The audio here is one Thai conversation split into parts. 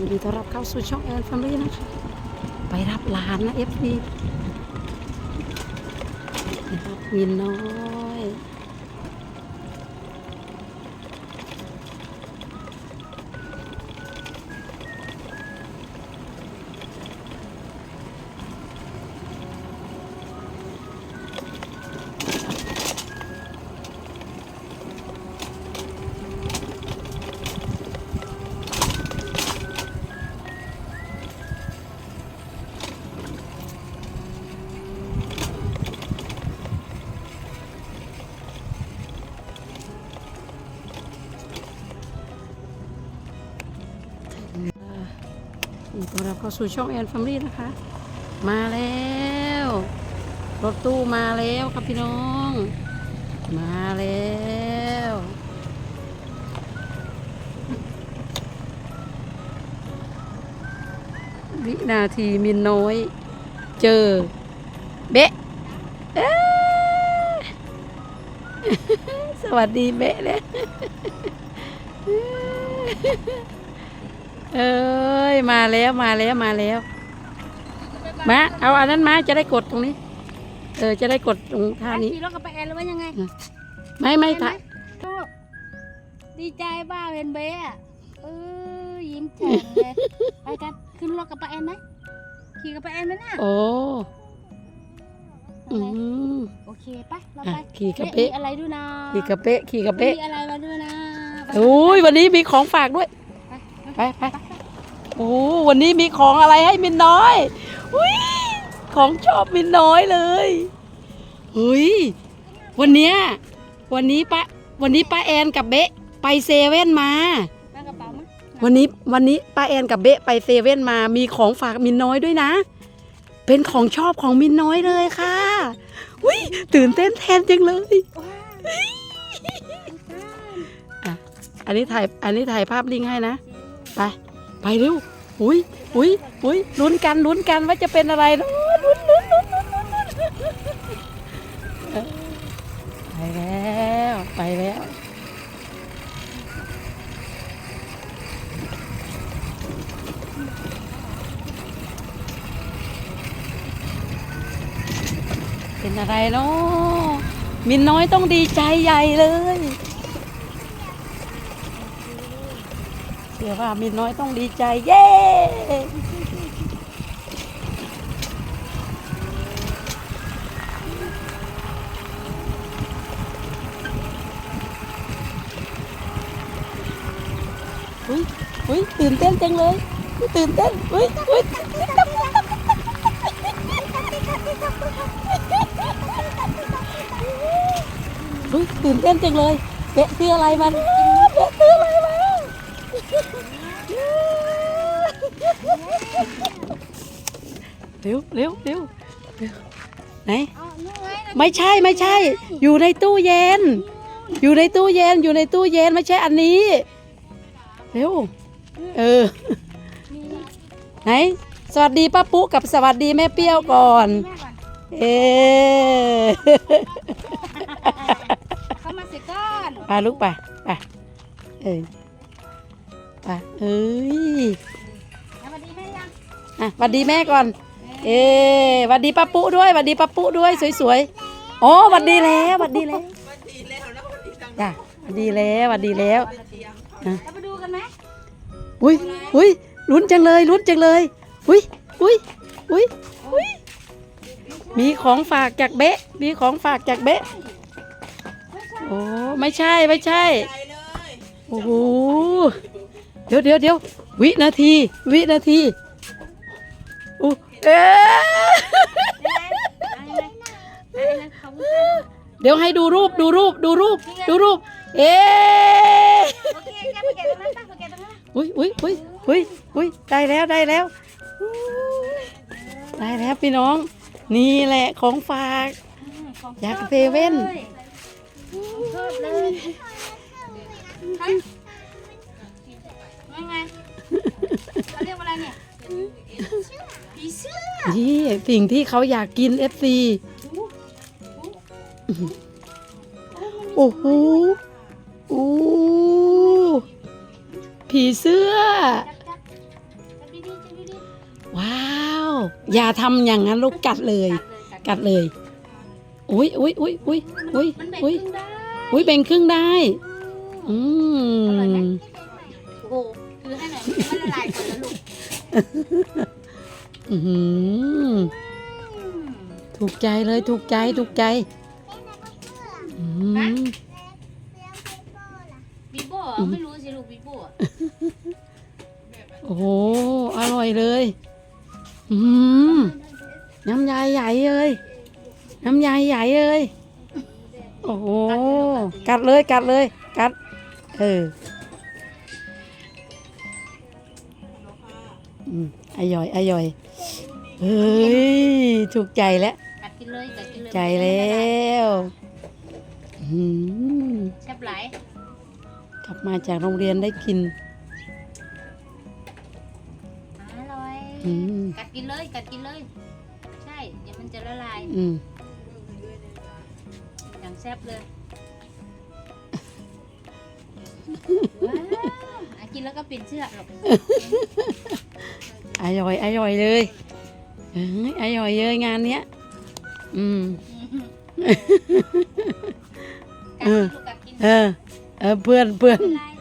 ยินดีต้อนรับเข้าสู่ช่องแอนแฟมิลี่นะคะ ไปรับหลานนะเอฟดีรับมินน้อย ดีต้อนรับเข้าสู่ช่องแอนแฟมิลี่นะคะ มาแล้ว รถตู้มาแล้วครับพี่น้อง มาแล้ววินาทีมินน้อย เจอ เบะเอ๊ะสวัสดีเบะเลย เอ้ยมาแล้วมาแล้วมาแล้วมาเอาอันนั้นมาจะได้กดตรงนี้ เออจะได้กดตรงท่านี้ขี่รถกับไปแอนหรือว่ายังไงไม่ไม่เห็นไหมท่าลูกดีใจบ้าเห็นเบ๊อะเออยิ้มแฉ่งเลยไปกันขึ้นรถกับไปแอนไหมขี่กับไปแอนไหมน่ะโอ้อืมโอเคไปเราอะไปขี่กระเอ๊ะเป๊ะมีอะไรด้วยนะขี่กระเป๊ะขี่กระเป๊ะมีอะไรมาด้วยนะไปโอ้ยวันนี้มีของฝากด้วย ไปไปไปโอ้วันนี้มีของอะไรให้มินน้อยอุ้ยของชอบมินน้อยเลยเฮ้ยวันเนี้ยวันนี้ป้าวันนี้ป้าแอนกับเบ๊ะไปเซเว่นมานั่งกระเป๋ามั้ยวันนี้วันนี้ป้าแอนกับเบ๊ะไปเซเว่นมา มีของฝากมินน้อยด้วยนะ เป็นของชอบของมินน้อยเลยค่ะอุ้ยตื่นเต้นแทนจังเลยว้าวอันนี้ถ่ายอันนี้ถ่ายภาพลิงก์ให้นะ ไปไปเร็วอุ้ยอุ้ยอุ้ยลุ้นกันลุ้นกันว่าจะเป็นอะไรลุ้นลุ้นลุ้นลุ้นลุ้นไปแล้วไปแล้วเป็นอะไรเนาะมินน้อยต้องดีใจใหญ่เลย เสียว่ามินน้อยต้องดีใจ เย้อุ้ยอุ้ยตื่นเต้นจังเลยอุ๊ยตื่นเต้นอุ้ยอุ้ยอุ้ยตื่นเต้นจังเลยเบ๊ะซื้ออะไรมันเบ๊ะซื้ออะไรมา เร็วเร็วเร็วเร็วไหนเอานี่ไงนะไม่ใช่ไม่ใช่ อยู่ในตู้เย็น อยู่ในตู้เย็นอยู่ในตู้เย็นไม่ใช่อันนี้เร็วเออมีไหนสวัสดีป้าปุ๊กับสวัสดีแม่เปรี้ยวก่อนแม่ก่อนเอ๊ะเข้ามาสิก้อนไปลูกไปไปเออไปเอ้ยสวัสดีแม่ยังอะสวัสดีแม่ก่อน เอ๊ะสวัสดีป้าปุ๊ด้วยสวัสดีป้าปุ๊ด้วยสวยๆโอ้สวัสดีแล้วสวัสดีแล้วจ้ะสวัสดีแล้วสวัสดีแล้วเราไปดูกันไหมอุ้ยอุ้ยลุ้นจังเลยลุ้นจังเลยอุ้ยอุ้ยอุ้ยอุ้ยมีของฝากจากเบ๊ะมีของฝากจากเบ๊ะโอ้ไม่ใช่ไม่ใช่โอ้โหเดี๋ยวเดี๋ยวเดี๋ยววินาที วินาที อู้เอ๊เดี๋ยวให้ดูรูปดูรูปดูรูปดูรูป เอ๊ะโอเคแกไปเก็บตรงนั้นไปไปเก็บตรงนั้นอุ้ยอุ้ยอุ้ยอุ้ยอุ้ยได้แล้วได้แล้ว ได้แล้วพี่น้อง นี่แหละของฝากอยากเซเว่นชอบเลยยังไงเขาเรียกว่าอะไรเนี่ย ผีเสื้อนี่สิ่งที่เขาอยากกินเอฟซีโอ้โหโอ้ผีเสื้อจับจับดูดิว้าว อย่าทำอย่างนั้นลูกกัดเลย กัดเลยอุ้ยอุ้ยอุ้ยอุ้ยอุ้ยมันแบ่งอุ้ยครึ่งได้อุ้ยแบ่งครึ่งได้ อืมอร่อยไหมโอ้โหคือให้หน่อยมันละลายก่อนแล้วลูก อื้อหืออืมถูกใจเลยถูกใจถูกใจอืมบีโบ้เหรอไม่รู้สิลูกบีโบ้อะโอ้โหอร่อยเลย อืมน้ำยายใหญ่เลย น้ำยายใหญ่เลยโอ้โหกัดเลยกัดเลย กัด เอออืมอร่อยอร่อย เฮ้ยถูกใจแล้วกัดกินเลยกัดกินเลยใจแล้วอืมแซ่บหลายกลับมาจากโรงเรียนได้กินอร่อยอืมกัดกินเลยกัดกินเลย ใช่เดี๋ยวมันจะละลายอืมอย่างแซ่บเลยว้าวอะกินแล้วก็ปิดเชือกหรอก อร่อยอร่อยเลย เอ้ยอร่อยเลยงานเนี้ย อืมกัดกินลูกกัดกินเออ เออเพื่อนเพื่อนละลาย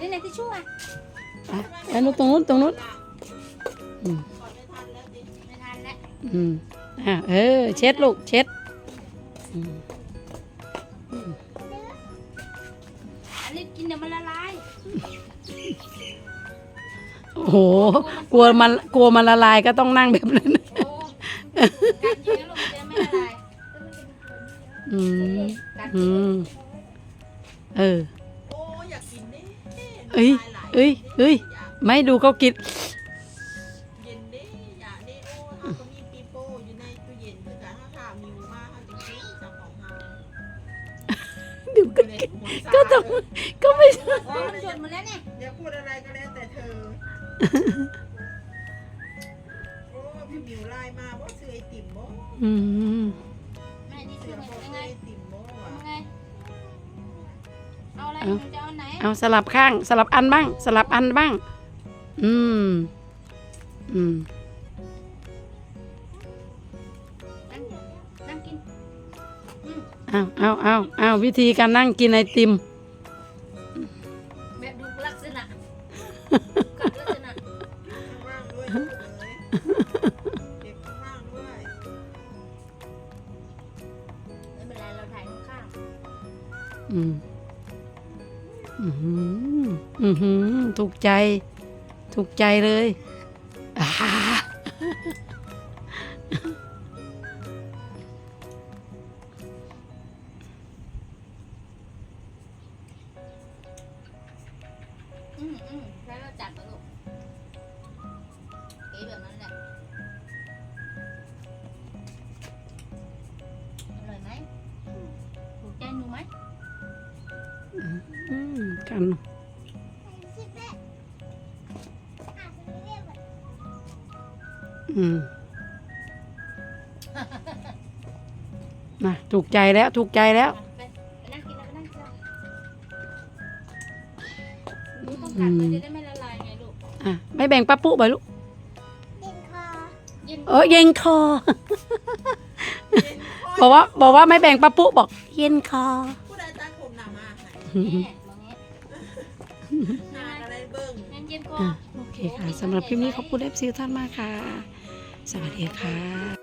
นี่ไหนที่ชั่วอะแล้วนู้นตรงนู้นตรงนู้นอืมไม่ทันแล้วอืมอะเออ เช็ดลูก เช็ดอืม โอ้โห กลัวมันกลัวมันละลายก็ต้องนั่งแบบนั้น โอ้กัดเยอะลูกมันจะไม่ละลายอืม กัดอืม เออ โอ้อยากกินนี่เอ้ยเอ้ยเอ้ย ไม่ดูเขากิน เย็นดิอยากดิโอ้เขาก็มีปีโป้อยู่ในตู้เย็นคือการถ้าถามมิวมาเขาจะกินจากของเฮาดูก็เด็กหัวก็ต้องก็ไม่โอ้มันหยดหมดแล้วเนี่ยอย่าพูดอะไรก็แล้วแต่เธอ โอ้พี่มิวไลน์มาว่าซื้อไอติมบ่อืมแม่นี่เสืซื้ออมาบอกยังซื้อไงไอติมบ่ว่ะยังไง เอาอะไรเอามันจะเอาไหนเอาสลับข้าง สลับอันบ้าง สลับอันบ้าง อืม อืม นั่งนั่งกินอืมเอาเอาเอาเอาวิธีการนั่งกินไอติม แบบดูลักษณะ ใจ ถูกใจเลยอ่าอืมอืมแล้วเราจับมาลูกเก๋แบบนั้นแหละ อร่อยไหมถูกใจหนูไหม อืมกัน อืมนะถูกใจแล้วถูกใจแล้ว ไปไปนั่งกินแล้วไปนั่งกินแล้วหนูต้องกัดเลยจะได้ไม่ละลายไงลูก อะไม่แบ่งป้าปุ๊บ่อยลูกเย็นเออเย็นคอ บอกว่าบอกว่าไม่แบ่งป้าปุ๊บอก เย็นคอ ผู้ใดตั้งผมหนามาให้แม่มองนี้หนาอะไรเบิ่ง งั้นเย็นก็อะโอเคค่ะสำหรับคลิปนี้ขอบคุณเอฟซีท่านมากค่ะ สวัสดีค่ะ